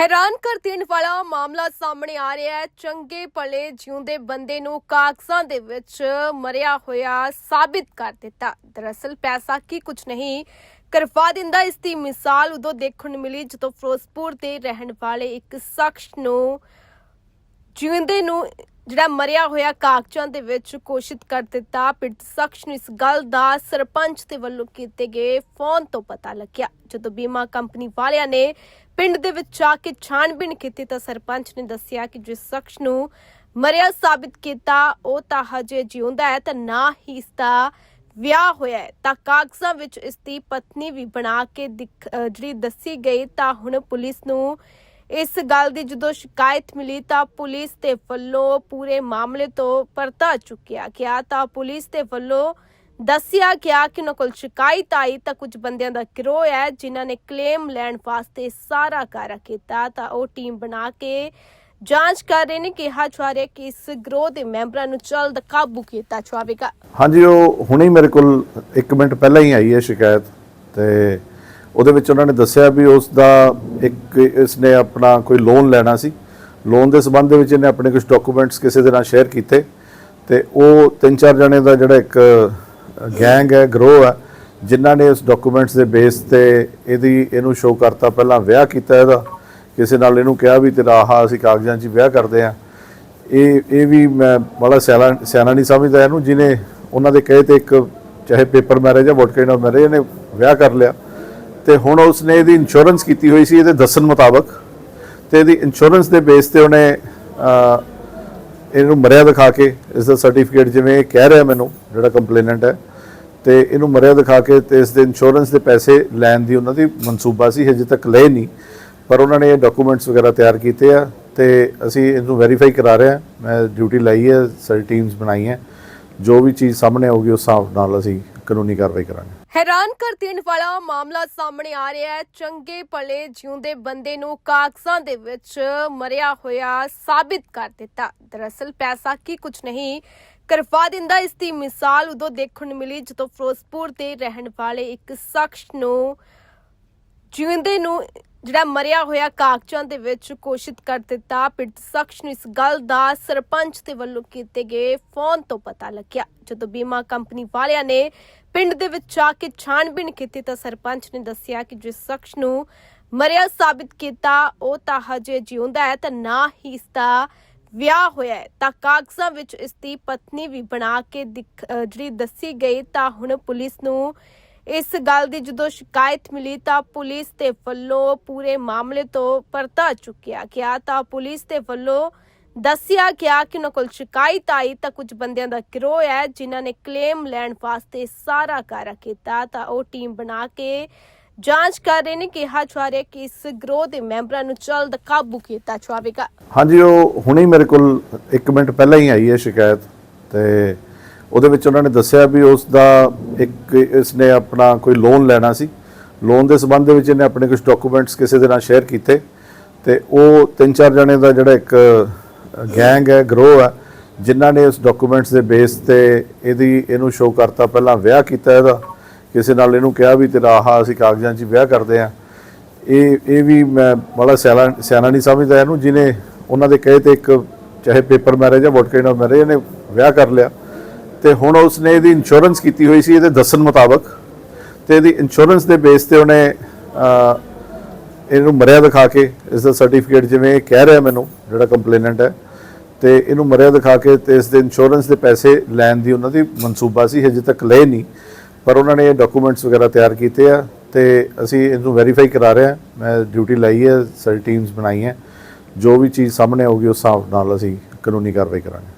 ਹੈਰਾਨ ਕਰ ਦੇਣ ਵਾਲਾ ਮਾਮਲਾ ਸਾਹਮਣੇ ਆ ਰਿਹਾ ਹੈ। ਚੰਗੇ ਭਲੇ ਜਿਉਂਦੇ ਬੰਦੇ ਨੂੰ ਕਾਗਜ਼ਾਂ ਦੇ ਵਿੱਚ ਮਰਿਆ ਹੋਇਆ ਸਾਬਿਤ ਕਰ ਦਿੱਤਾ। ਦਰਅਸਲ ਪੈਸਾ ਕੀ ਕੁਝ ਨਹੀਂ ਕਰਵਾ ਦਿੰਦਾ। ਇਸ ਦੀ ਮਿਸਾਲ ਉਦੋਂ ਦੇਖਣ ਨੂੰ ਮਿਲੀ ਜਦੋਂ ਫਿਰੋਜ਼ਪੁਰ ਦੇ ਰਹਿਣ ਵਾਲੇ ਇੱਕ ਸ਼ਖਸ ਨੂੰ ਜਿਉਂਦੇ ਨੂੰ ਜਿਹੜਾ ਮਰਿਆ ਹੋਇਆ ਕਾਗਜ਼ਾਂ ਦੇ ਵਿੱਚ ਘੋਸ਼ਿਤ ਕਰ ਦਿੱਤਾ ਪੀੜਤ ਸ਼ਖਸ ਨੂੰ ਇਸ ਗੱਲ ਦਾ ਸਰਪੰਚ ਦੇ ਵੱਲੋਂ ਕੀਤੇ ਗਏ ਫੋਨ ਤੋਂ ਪਤਾ ਲੱਗਿਆ। ਜਦੋਂ ਬੀਮਾ ਕੰਪਨੀ ਵਾਲਿਆਂ ਨੇ ਪਿੰਡ ਦੇ ਵਿੱਚ ਜਾ ਕੇ ਛਾਣਬੀਣ ਕੀਤੀ ਤਾਂ ਸਰਪੰਚ ਨੇ ਦੱਸਿਆ ਕਿ ਜਿਸ ਸ਼ਖਸ ਨੂੰ ਮਰਿਆ ਸਾਬਿਤ ਕੀਤਾ, ਉਹ ਤਾਂ ਹਜੇ ਜਿਉਂਦਾ ਹੈ ਤਾਂ ਨਾ ਹੀ ਇਸ ਦਾ ਵਿਆਹ ਹੋਇਆ ਹੈ। ਤਾਂ ਕਾਗਜ਼ਾਂ ਵਿੱਚ ਇਸ ਦੀ ਪਤਨੀ ਵੀ ਬਣਾ ਕੇ ਜਿਹੜੀ ਦੱਸੀ ਗਈ, ਤਾਂ ਹੁਣ ਪੁਲਿਸ ਨੂੰ ਇਸ ਗੱਲ ਦੀ ਜਦੋਂ ਸ਼ਿਕਾਇਤ ਮਿਲੀ ਤਾਂ ਪੁਲਿਸ ਦੇ ਵੱਲੋਂ ਪੂਰੇ ਮਾਮਲੇ ਤੋਂ ਪਰਤਾ ਚੁੱਕਿਆ ਗਿਆ। ਤਾਂ ਪੁਲਿਸ ਦੇ ਵੱਲੋਂ ਦੱਸਿਆ ਗਿਆ ਕਿ ਉਹਨਾਂ ਕੋਲ ਸ਼ਿਕਾਇਤ ਆਈ ਤਾਂ ਕੁਝ ਬੰਦਿਆਂ ਦਾ ਗਿਰੋਹ ਹੈ, ਜਿਨ੍ਹਾਂ ਨੇ ਕਲੇਮ ਲੈਣ ਵਾਸਤੇ ਸਾਰਾ ਕਾਰਾ ਕੀਤਾ। ਤਾਂ ਉਹ ਟੀਮ ਬਣਾ ਕੇ ਜਾਂਚ ਕਰ ਰਹੇ ਨੇ, ਕਿਹਾ ਜਾ ਰਿਹਾ ਕਿ ਇਸ ਗਰੋਹ ਦੇ ਮੈਂਬਰਾਂ ਨੂੰ ਜਲਦ ਕਾਬੂ ਕੀਤਾ ਜਾਵੇਗਾ। ਹਾਂਜੀ, ਉਹ ਹੁਣੇ ਮੇਰੇ ਕੋਲ 1 ਮਿੰਟ ਪਹਿਲਾਂ ਹੀ ਆਈ ਹੈ ਸ਼ਿਕਾਇਤ ਤੇ ਉਹਦੇ ਵਿੱਚ ਉਹਨਾਂ ਨੇ ਦੱਸਿਆ ਵੀ ਉਸ ਦਾ ਇੱਕ ਇਸਨੇ ਆਪਣਾ ਕੋਈ ਲੋਨ ਲੈਣਾ ਸੀ। ਲੋਨ ਦੇ ਸਬੰਧ ਦੇ ਵਿੱਚ ਇਹਨੇ ਆਪਣੇ ਕੁਝ ਡਾਕੂਮੈਂਟਸ ਕਿਸੇ ਦੇ ਨਾਲ ਸ਼ੇਅਰ ਕੀਤੇ ਤੇ ਉਹ ਤਿੰਨ ਚਾਰ ਜਣੇ ਦਾ ਜਿਹੜਾ ਇੱਕ ਗੈਂਗ ਹੈ, ਗਰੋਹ ਹੈ, ਜਿਨ੍ਹਾਂ ਨੇ ਉਸ ਡਾਕੂਮੈਂਟਸ ਦੇ ਬੇਸ ਤੇ ਇਹਦੀ, ਇਹਨੂੰ ਸ਼ੋਅ ਕਰਤਾ। ਪਹਿਲਾਂ ਵਿਆਹ ਕੀਤਾ ਇਹਦਾ। ਕਿਸੇ ਨਾਲ ਇਹਨੂੰ ਕਿਹਾ ਵੀ ਤੇਰਾ ਆਹ ਅਸੀਂ ਕਾਗਜ਼ਾਂ 'ਚ ਵਿਆਹ ਕਰਦੇ ਆ ਇਹ ਇਹ ਵੀ ਮੈਂ ਬੜਾ ਸਿਆਣਾ ਸਿਆਣਾ ਨਹੀਂ ਸਮਝਦਾ ਇਹਨੂੰ, ਜਿਹਨੇ ਉਹਨਾਂ ਦੇ ਕਹੇ ਤੇ ਇੱਕ, ਚਾਹੇ ਪੇਪਰ ਮੈਰਿਜ ਜਾਂ ਵੋਟ ਮੈਰਿਜ ਇਹਨੇ ਵਿਆਹ ਕਰ ਲਿਆ। ਤੇ ਹੁਣ ਉਸਨੇ ਇਹਦੀ ਇੰਸ਼ੋਰੈਂਸ ਕੀਤੀ ਹੋਈ ਸੀ ਇਹਦੇ ਦੱਸਣ ਮੁਤਾਬਕ ਤੇ ਇਹਦੀ ਇੰਸ਼ੋਰੈਂਸ ਦੇ ਬੇਸ ਤੇ ਉਹਨੇ ਇਹਨੂੰ ਮਰਿਆ ਦਿਖਾ ਕੇ ਇਸ ਦਾ ਸਰਟੀਫਿਕੇਟ ਜਿਵੇਂ ਇਹ ਕਹਿ ਰਿਹਾ ਮੈਨੂੰ, ਜਿਹੜਾ ਕੰਪਲੇਨੈਂਟ ਹੈ, ਤੇ ਇਹਨੂੰ ਮਰਿਆ ਦਿਖਾ ਕੇ ਤੇ ਇਸ ਦੇ ਇੰਸ਼ੋਰੈਂਸ ਦੇ ਪੈਸੇ ਲੈਣ ਦੀ ਉਹਨਾਂ ਦੀ ਮਨਸੂਬਾ ਸੀ, ਹਜੇ ਤੱਕ ਲਏ ਨਹੀਂ, ਪਰ ਉਹਨਾਂ ਨੇ ਇਹ ਡਾਕੂਮੈਂਟਸ ਵਗੈਰਾ ਤਿਆਰ ਕੀਤੇ ਆ ਤੇ ਅਸੀਂ ਇਹਨੂੰ ਵੈਰੀਫਾਈ ਕਰਾ ਰਹੇ ਹਾਂ, ਮੈਂ ਡਿਊਟੀ ਲਾਈ ਹੈ ਸਾਡੀ ਟੀਮਸ ਬਣਾਈ ਹੈ, ਜੋ ਵੀ ਚੀਜ਼ ਸਾਹਮਣੇ ਆਊਗੀ ਉਸ ਹਿਸਾਬ ਨਾਲ ਅਸੀਂ ਕਾਨੂੰਨੀ ਕਾਰਵਾਈ ਕਰਾਂਗੇ। ਹੈਰਾਨ ਕਰ ਦੇਣ ਵਾਲਾ ਮਾਮਲਾ ਸਾਹਮਣੇ ਆ ਰਿਹਾ ਹੈ। ਚੰਗੇ ਭਲੇ ਜਿਉਂਦੇ ਬੰਦੇ ਨੂੰ ਕਾਗਜ਼ਾਂ ਦੇ ਵਿੱਚ ਮਰਿਆ ਹੋਇਆ ਸਾਬਿਤ ਕਰ ਦਿੱਤਾ। ਦਰਅਸਲ ਪੈਸਾ ਕੀ ਕੁਝ ਨਹੀਂ ਕਰਵਾ ਦਿੰਦਾ। ਇਸ ਦੀ ਮਿਸਾਲ ਉਦੋਂ ਦੇਖਣ ਨੂੰ ਮਿਲੀ ਜਦੋਂ ਫਿਰੋਜ਼ਪੁਰ ਦੇ ਰਹਿਣ ਵਾਲੇ ਇੱਕ ਸ਼ਖਸ ਨੂੰ ਜਿਉਂਦੇ ਨੂੰ ਜਿਹੜਾ ਮਰਿਆ ਹੋਇਆ ਕਾਗਜ਼ਾਂ ਦੇ ਵਿੱਚ ਘੋਸ਼ਿਤ ਕਰ ਦਿੱਤਾ, ਪੀੜਤ ਸ਼ਖਸ ਨੂੰ ਇਸ ਗੱਲ ਦਾ ਸਰਪੰਚ ਦੇ ਵੱਲੋਂ ਕੀਤੇ ਗਏ ਫੋਨ ਤੋਂ ਪਤਾ ਲੱਗਿਆ। ਜਦੋਂ ਬੀਮਾ ਕੰਪਨੀ ਵਾਲਿਆਂ ਨੇ ਪਿੰਡ ਦੇ ਵਿੱਚ ਜਾ ਕੇ ਛਾਣਬੀਣ ਕੀਤੀ ਤਾਂ ਸਰਪੰਚ ਨੇ ਦੱਸਿਆ ਕਿ ਜਿਸ ਸ਼ਖਸ ਨੂੰ ਮਰਿਆ ਸਾਬਿਤ ਕੀਤਾ, ਉਹ ਤਾਂ ਹਜੇ ਜਿਉਂਦਾ ਹੈ ਤਾਂ ਨਾ ਹੀ ਇਸ ਦਾ ਵਿਆਹ ਹੋਇਆ ਹੈ। ਤਾਂ ਕਾਗਜ਼ਾਂ ਵਿੱਚ ਇਸ ਦੀ ਪਤਨੀ ਵੀ ਬਣਾ ਕੇ ਜਿਹੜੀ ਦੱਸੀ ਗਈ ਤਾਂ ਹੁਣ ਪੁਲਿਸ ਨੂੰ ਇਸ ਗੱਲ ਦੀ ਜਦੋਂ ਸ਼ਿਕਾਇਤ ਮਿਲੀ ਤਾਂ ਪੁਲਿਸ ਦੇ ਵੱਲੋਂ ਪੂਰੇ ਮਾਮਲੇ ਤੋਂ ਪਰਤਾ ਚੁੱਕਿਆ ਗਿਆ। ਤਾਂ ਪੁਲਿਸ ਦੇ ਵੱਲੋਂ ਦੱਸਿਆ ਗਿਆ ਕਿ ਉਹਨਾਂ ਕੋਲ ਸ਼ਿਕਾਇਤ ਆਈ ਤਾਂ ਕੁਝ ਬੰਦਿਆਂ ਦਾ ਗਿਰੋਹ ਹੈ, ਜਿਨ੍ਹਾਂ ਨੇ ਕਲੇਮ ਲੈਣ ਵਾਸਤੇ ਸਾਰਾ ਕਾਰਾ ਕੀਤਾ। ਤਾਂ ਉਹ ਟੀਮ ਬਣਾ ਕੇ ਜਾਂਚ ਕਰ ਰਹੇ ਨੇ, ਕਿਹਾ ਜਾ ਰਿਹਾ ਕਿ ਇਸ ਗਰੋਹ ਦੇ ਮੈਂਬਰਾਂ ਨੂੰ ਜਲਦ ਕਾਬੂ ਕੀਤਾ ਜਾਵੇਗਾ। ਹਾਂਜੀ, ਉਹ ਹੁਣੇ ਮੇਰੇ ਕੋਲ 1 ਮਿੰਟ ਪਹਿਲਾਂ ਹੀ ਆਈ ਹੈ ਸ਼ਿਕਾਇਤ ਤੇ ਉਹਦੇ ਵਿੱਚ ਉਹਨਾਂ ਨੇ ਦੱਸਿਆ ਵੀ ਉਸ ਦਾ ਇੱਕ ਇਸਨੇ ਆਪਣਾ ਕੋਈ ਲੋਨ ਲੈਣਾ ਸੀ। ਲੋਨ ਦੇ ਸਬੰਧ ਦੇ ਵਿੱਚ ਇਹਨੇ ਆਪਣੇ ਕੁਝ ਡਾਕੂਮੈਂਟਸ ਕਿਸੇ ਦੇ ਨਾਲ ਸ਼ੇਅਰ ਕੀਤੇ ਤੇ ਉਹ ਤਿੰਨ ਚਾਰ ਜਣੇ ਦਾ ਜਿਹੜਾ ਇੱਕ ਗੈਂਗ ਹੈ ਗਰੋਹ ਹੈ, ਜਿਨ੍ਹਾਂ ਨੇ ਉਸ ਡਾਕੂਮੈਂਟਸ ਦੇ ਬੇਸ ਤੇ ਇਹਦੀ, ਇਹਨੂੰ ਸ਼ੋਅ ਕਰਤਾ। ਪਹਿਲਾਂ ਵਿਆਹ ਕੀਤਾ ਇਹਦਾ। ਕਿਸੇ ਨਾਲ ਇਹਨੂੰ ਕਿਹਾ ਵੀ ਤੇਰਾ ਆਹ ਅਸੀਂ ਕਾਗਜ਼ਾਂ 'ਚ ਵਿਆਹ ਕਰਦੇ ਆ ਇਹ ਇਹ ਵੀ ਮੈਂ ਬੜਾ ਸਿਆਣਾ ਸਿਆਣਾ ਨਹੀਂ ਸਮਝਦਾ ਇਹਨੂੰ, ਜਿਹਨੇ ਉਹਨਾਂ ਦੇ ਕਹੇ ਤੇ ਇੱਕ, ਚਾਹੇ ਪੇਪਰ ਮੈਰਿਜ ਜਾਂ ਵੋਟ ਕਾਈਂਡ ਆਫ ਮੈਰਿਜ ਇਹਨੇ ਵਿਆਹ ਕਰ ਲਿਆ। ਤੇ ਹੁਣ ਉਸਨੇ ਇਹਦੀ ਇੰਸ਼ੋਰੈਂਸ ਕੀਤੀ ਹੋਈ ਸੀ ਇਹਦੇ ਦੱਸਣ ਮੁਤਾਬਕ ਤੇ ਇਹਦੀ ਇੰਸ਼ੋਰੈਂਸ ਦੇ ਬੇਸ ਤੇ ਉਹਨੇ ਇਹਨੂੰ ਮਰਿਆ ਦਿਖਾ ਕੇ, ਇਸ ਦਾ ਸਰਟੀਫਿਕੇਟ ਜਿਵੇਂ ਇਹ ਕਹਿ ਰਿਹਾ ਮੈਨੂੰ, ਜਿਹੜਾ ਕੰਪਲੇਨੈਂਟ ਹੈ, ਤੇ ਇਹਨੂੰ ਮਰਿਆ ਦਿਖਾ ਕੇ ਤੇ ਇਸ ਦੇ ਇੰਸ਼ੋਰੈਂਸ ਦੇ ਪੈਸੇ ਲੈਣ ਦੀ ਉਹਨਾਂ ਦੀ ਮਨਸੂਬਾ ਸੀ, ਹਜੇ ਤੱਕ ਲਏ ਨਹੀਂ, ਪਰ ਉਹਨਾਂ ਨੇ ਇਹ ਡਾਕੂਮੈਂਟਸ ਵਗੈਰਾ ਤਿਆਰ ਕੀਤੇ ਆ, ਤੇ ਅਸੀਂ ਇਹਨੂੰ ਵੈਰੀਫਾਈ ਕਰਾ ਰਹੇ ਹਾਂ, ਮੈਂ ਡਿਊਟੀ ਲਾਈ ਹੈ ਸਾਡੀ ਟੀਮਸ ਬਣਾਈ ਹੈ, ਜੋ ਵੀ ਚੀਜ਼ ਸਾਹਮਣੇ ਆਊਗੀ ਉਸ ਹਿਸਾਬ ਨਾਲ ਅਸੀਂ ਕਾਨੂੰਨੀ ਕਾਰਵਾਈ ਕਰਾਂਗੇ।